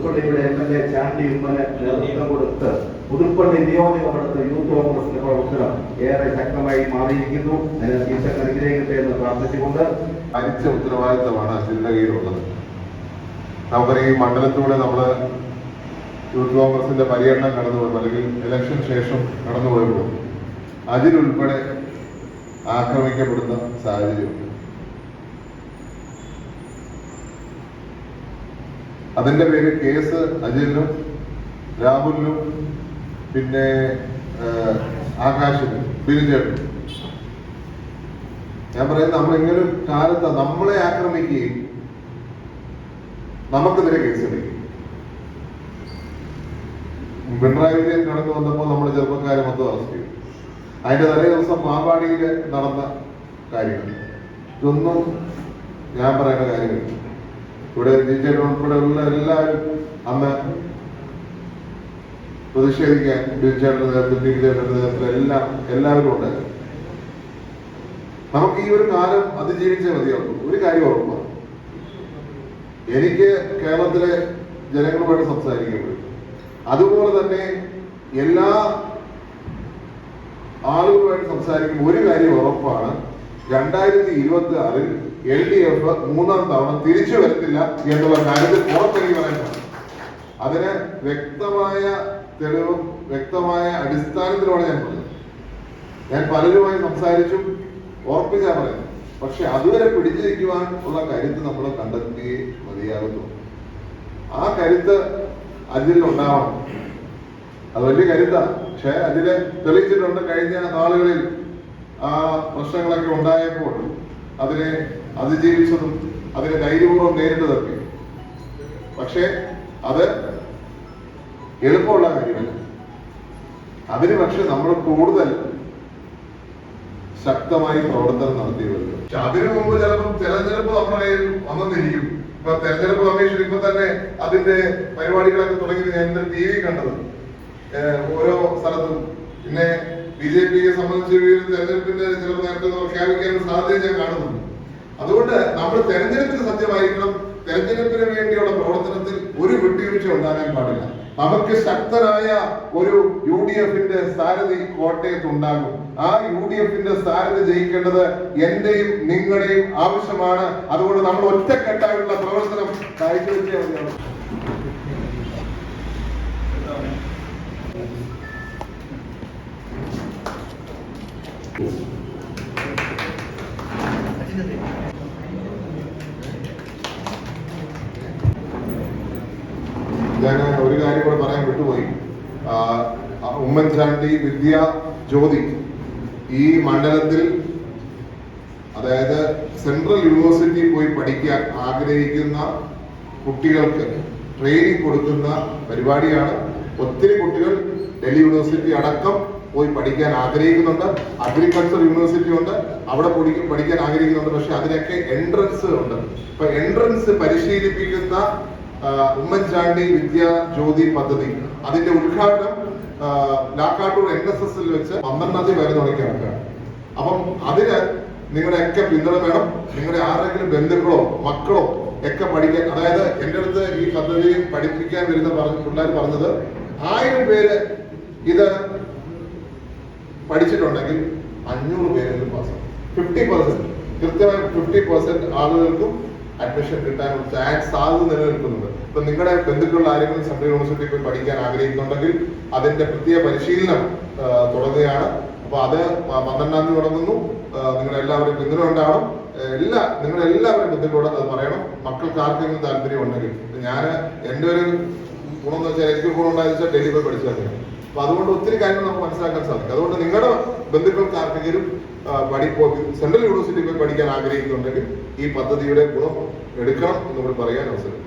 പുതുപ്പള്ളിയുടെ M L A Chandy ഉമ്മന് നേതൃത്വം കൊടുത്ത് പുതുപ്പള്ളി നിയോജക യൂത്ത് കോൺഗ്രസിന്റെ പ്രവർത്തനം ഏറെ ശക്തമായി മാറിയിരിക്കുന്നു. അതിന് അനുഗ്രഹിക്കട്ടെ എന്ന് പ്രാർത്ഥിച്ചുകൊണ്ട് അരിച്ച ഉത്തരവാദിത്തമാണ് അച്ഛന്റെ കയ്യിലുള്ളത് നമുക്കറിയാം ഈ മണ്ഡലത്തിലൂടെ നമ്മൾ യൂത്ത് കോൺഗ്രസിന്റെ പര്യടനം കടന്നുപോയപ്പോൾ അല്ലെങ്കിൽ ഇലക്ഷൻ ശേഷം കടന്നുപോയപ്പോൾ അതിലുൾപ്പെടെ ആക്രമിക്കപ്പെടുന്ന സാഹചര്യമുണ്ട്. അതിന്റെ പേര് കേസ് അജിലിനും രാഹുലിനും പിന്നെ ആകാശിനും ബിനുചേട്ടനും. ഞാൻ പറയുന്നത് നമ്മൾ ഇങ്ങനെ കാലത്ത് നമ്മളെ ആക്രമിക്കുകയും നമുക്കെതിരെ കേസെടുക്കും പിണറായി വിജയൻ കടന്നു വന്നപ്പോൾ നമ്മൾ ചെറുപ്പക്കാരെ മൊത്തം അറസ്റ്റ് ചെയ്തു. അതിന്റെ തലേ ദിവസം മാവാടിയിൽ നടന്ന കാര്യങ്ങൾ. ഇതൊന്നും ഞാൻ പറയുന്ന കാര്യമില്ല. ഇവിടെ ജിജേട്ടൻ ഉൾപ്പെടെയുള്ള എല്ലാവരും അന്ന് പ്രതിഷേധിക്കാൻ ബിജുചേട്ടന്റെ നേതൃത്വത്തിൽ പിയുടെ നേതൃത്വത്തിൽ എല്ലാം എല്ലാവരും ഉണ്ടായിരുന്നു നമുക്ക് ഈ ഒരു കാലം അതിജീവിച്ചേ മതിയാവും ഒരു കാര്യം ഓർമ്മ. എനിക്ക് കേരളത്തിലെ ജനങ്ങളുമായിട്ട് സംസാരിക്കുമ്പോൾ അതുപോലെ തന്നെ എല്ലാ ആളുകളുമായിട്ട് സംസാരിക്കുമ്പോൾ ഒരു കാര്യം ഉറപ്പാണ്. രണ്ടായിരത്തി ഇരുപത്തി ആറിൽ എൽ ഡി എഫ് മൂന്നാം തവണ തിരിച്ചു വരത്തില്ല എന്നുള്ള കാര്യത്തിൽ പുറത്തിറങ്ങി പറയാൻ അതിന് വ്യക്തമായ തെളിവും വ്യക്തമായ അടിസ്ഥാനത്തിലൂടെ ഞാൻ പറഞ്ഞത്. ഞാൻ പലരുമായി സംസാരിച്ചും ഉറപ്പിച്ചാ പറയുന്നത്. പക്ഷെ അതുവരെ പിടിച്ചിരിക്കുവാൻ ഉള്ള കരുത്ത് നമ്മൾ കണ്ടെത്തിയേ മതിയാകുന്നു. ആ കരുത്ത് അതിൽ ഉണ്ടാവണം. അത് വലിയ കരുത്താണ് പക്ഷെ അതിൽ തെളിയിച്ചിട്ടുണ്ട് കഴിഞ്ഞ നാളുകളിൽ ആ പ്രശ്നങ്ങളൊക്കെ ഉണ്ടായപ്പോൾ അതിനെ അതിജീവിച്ചതും അതിനെ ധൈര്യപൂർവം നേരിട്ടതൊക്കെ. പക്ഷെ അത് എളുപ്പമുള്ള കാര്യമല്ല. അതിന് പക്ഷെ നമ്മൾ കൂടുതൽ ശക്തമായി പ്രവർത്തനം നടത്തി വരുന്നത് പക്ഷെ അതിനു മുമ്പ് ചിലപ്പോൾ തെരഞ്ഞെടുപ്പ് നമ്മുടെ കയ്യിൽ വന്നെന്നിരിക്കും. ഇപ്പൊ തെരഞ്ഞെടുപ്പ് കമ്മീഷൻ ഇപ്പൊ തന്നെ അതിന്റെ പരിപാടികളൊക്കെ തുടങ്ങി ഞാൻ ടി വി കണ്ടത്. ഓരോ സ്ഥലത്തും. പിന്നെ ബി ജെ പിയെ സംബന്ധിച്ച് തെരഞ്ഞെടുപ്പിന്റെ ചിലപ്പോൾ നേരത്തെ പ്രഖ്യാപിക്കാൻ സാധ്യത ഞാൻ കാണുന്നുണ്ട്. അതുകൊണ്ട് നമ്മൾ തെരഞ്ഞെടുപ്പിന് സത്യമായിരിക്കണം. തെരഞ്ഞെടുപ്പിന് വേണ്ടിയുള്ള പ്രവർത്തനത്തിൽ ഒരു വിട്ടുവീഴ്ച ഉണ്ടാകാൻ പാടില്ല. നമുക്ക് ശക്തനായ ഒരു യു ഡി എഫിന്റെ സാരഥി കോട്ടയത്ത് ഉണ്ടാകും. ആ യു ഡി എഫിന്റെ സാരഥി ജയിക്കേണ്ടത് എന്റെയും നിങ്ങളുടെയും ആവശ്യമാണ്. അതുകൊണ്ട് നമ്മൾ ഒറ്റക്കെട്ടായിട്ടുള്ള പ്രവർത്തനം കാഴ്ചവെച്ചേ മതിയാവും ഞാൻ ഒരു കാര്യം കൂടെ പറയാൻ വിട്ടുപോയി. ഉമ്മൻചാണ്ടി വിദ്യ ജ്യോതി ഈ മണ്ഡലത്തിൽ അതായത് സെൻട്രൽ യൂണിവേഴ്സിറ്റി പോയി പഠിക്കാൻ ആഗ്രഹിക്കുന്ന കുട്ടികൾക്ക് ട്രെയിനിങ് കൊടുക്കുന്ന പരിപാടിയാണ്. ഒത്തിരി കുട്ടികൾ ഡൽഹി യൂണിവേഴ്സിറ്റി അടക്കം പോയി പഠിക്കാൻ ആഗ്രഹിക്കുന്നുണ്ട്. അഗ്രികൾച്ചർ യൂണിവേഴ്സിറ്റി ഉണ്ട്. അവിടെ പഠിക്കും പഠിക്കാൻ ആഗ്രഹിക്കുന്നുണ്ട്. പക്ഷെ അതിനൊക്കെ എൻട്രൻസ് ഉണ്ട്. അപ്പൊ എൻട്രൻസ് പരിശീലിപ്പിക്കുന്ന ഉമ്മൻചാണ്ടി വിദ്യാ ജ്യോതി പദ്ധതി. അതിന്റെ ഉദ്ഘാടനം ലാക്കാട്ടൂർ എൻ എസ് എസിൽ വെച്ച് പന്ത്രണ്ടാം തീയതി വരെ തുടങ്ങി നടക്കുകയാണ് അപ്പം അതിന് നിങ്ങളുടെയൊക്കെ പിന്തുണ വേണം. നിങ്ങളുടെ ആരെങ്കിലും ബന്ധുക്കളോ മക്കളോ ഒക്കെ പഠിക്കാൻ. അതായത് എന്റെ അടുത്ത് ഈ പദ്ധതി പഠിപ്പിക്കാൻ വരുന്ന പറഞ്ഞ പിള്ളേർ പറഞ്ഞത് ആയിരം പേര് ഇത് പഠിച്ചിട്ടുണ്ടെങ്കിൽ അഞ്ഞൂറ് പേരെങ്കിലും പാസ്സാവും ഫിഫ്റ്റി പെർസെന്റ് കൃത്യമായി ഫിഫ്റ്റി പെർസെന്റ് ആളുകൾക്കും അഡ്മിഷൻ കിട്ടാനുള്ള ചാൻസ് സാധ്യത നിലനിൽക്കുന്നുണ്ട് ഇപ്പൊ നിങ്ങളുടെ ബന്ധുക്കളുടെ ആരെങ്കിലും സെൻട്രൽ യൂണിവേഴ്സിറ്റി പോയി പഠിക്കാൻ ആഗ്രഹിക്കുന്നുണ്ടെങ്കിൽ അതിന്റെ പ്രത്യേക പരിശീലനം തുടങ്ങുകയാണ്. അപ്പൊ അത് പന്ത്രണ്ടാം തീയതി തുടങ്ങുന്നു. നിങ്ങൾ എല്ലാവരും പിന്തുണ ഉണ്ടാവണം. എല്ലാ നിങ്ങളുടെ എല്ലാവരും ബന്ധുക്കളോട് അത് പറയണം. മക്കൾക്ക് ആർക്കെങ്കിലും താല്പര്യം ഉണ്ടെങ്കിൽ. ഞാൻ എന്റെ ഒരു ഗുണം എന്ന് വെച്ചാൽ എനിക്ക് ഗുണം ഉണ്ടായെന്ന് വെച്ചാൽ ഡൽഹി പോയി പഠിച്ചാൽ മതി. അപ്പൊ അതുകൊണ്ട് ഒത്തിരി കാര്യങ്ങൾ നമുക്ക് മനസ്സിലാക്കാൻ സാധിക്കും. അതുകൊണ്ട് നിങ്ങളുടെ ബന്ധുക്കൾക്ക് ആർക്കെങ്കിലും പഠി സെൻട്രൽ യൂണിവേഴ്സിറ്റി പോയി പഠിക്കാൻ ആഗ്രഹിക്കുന്നുണ്ടെങ്കിൽ ഈ പദ്ധതിയുടെ ഗുണം എടുക്കണം എന്ന് പറയാൻ അവസരം.